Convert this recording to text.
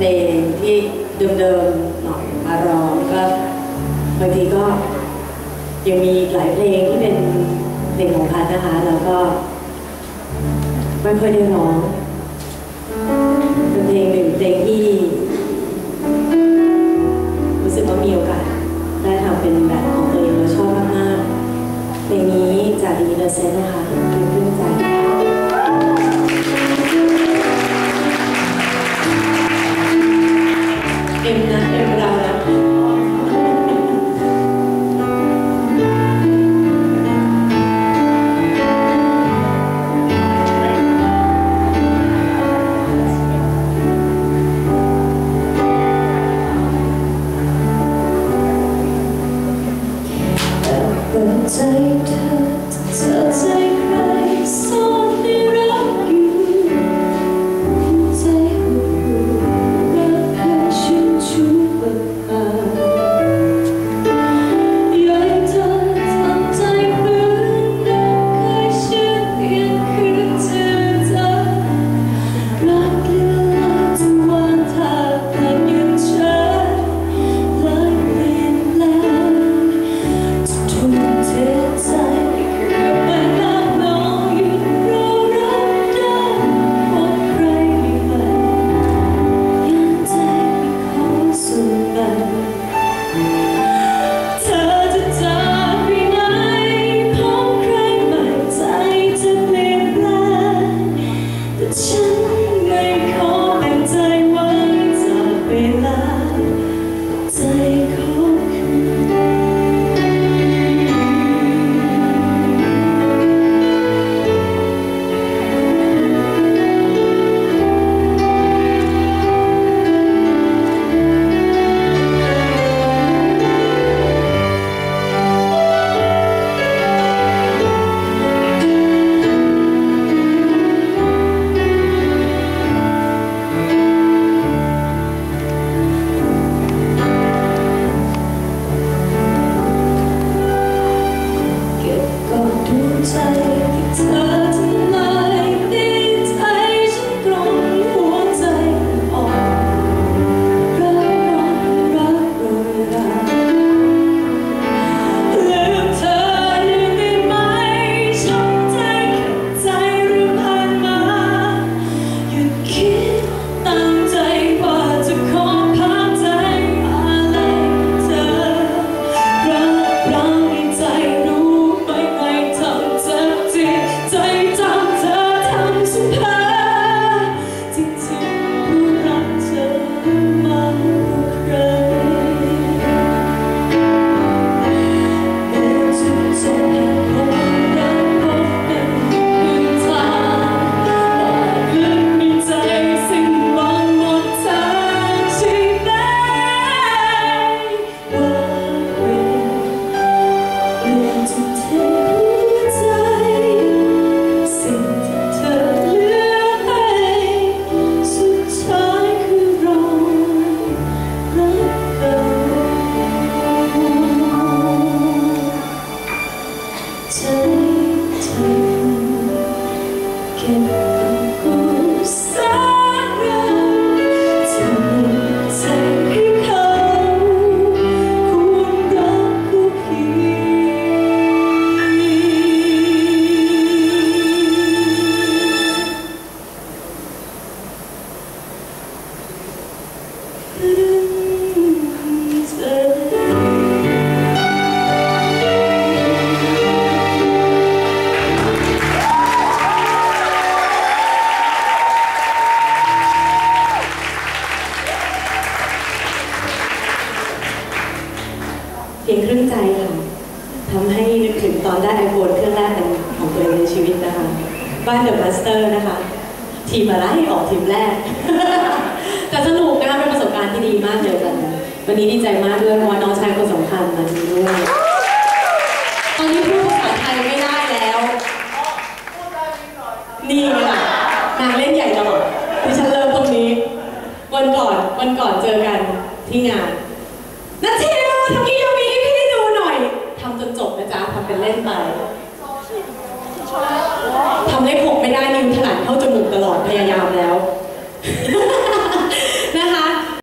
เดิมๆหน่อยมาร้องก็บางทีก็ยังมีหลายเพลงที่เป็นเพลงของพันนะคะ แล้วก็ไม่ค่อยได้ร้องเป็นเพลงหนึ่งเพลงที่ รู้สึกว่ามีโอกาสได้ทำเป็นแบบของตัวเองแล้วชอบมากๆเพลงนี้จากดีเดอร์เซนนะคะ ตอนได้ไอโฟนเครื่องแรกเป็นของตัวเองในชีวิตนะคะ บ้านเดอะมาสเตอร์นะคะ ทีมอะไรออกทีมแรก แต่สนุกนะคะเป็นประสบการณ์ที่ดีมากเลยกัน วันนี้ดีใจมากด้วยเพราะว่าน้องชายคนสำคัญมาด้วย ตอนนี้พูดภาษาไทยไม่ได้แล้ว นี่ไงล่ะนางเล่นใหญ่ตลอดดิฉันเริ่มตรงนี้ วันก่อนวันก่อนเจอกันที่งานทเทลทำกิโยมีให้พี่ดูหน่อยทำจนจบนะจ๊ะ ทำเป็นเล่นไปทำให้ผมไม่ได้นิ้วถนัดเข้าจมูกตลอดพยายามแล้ว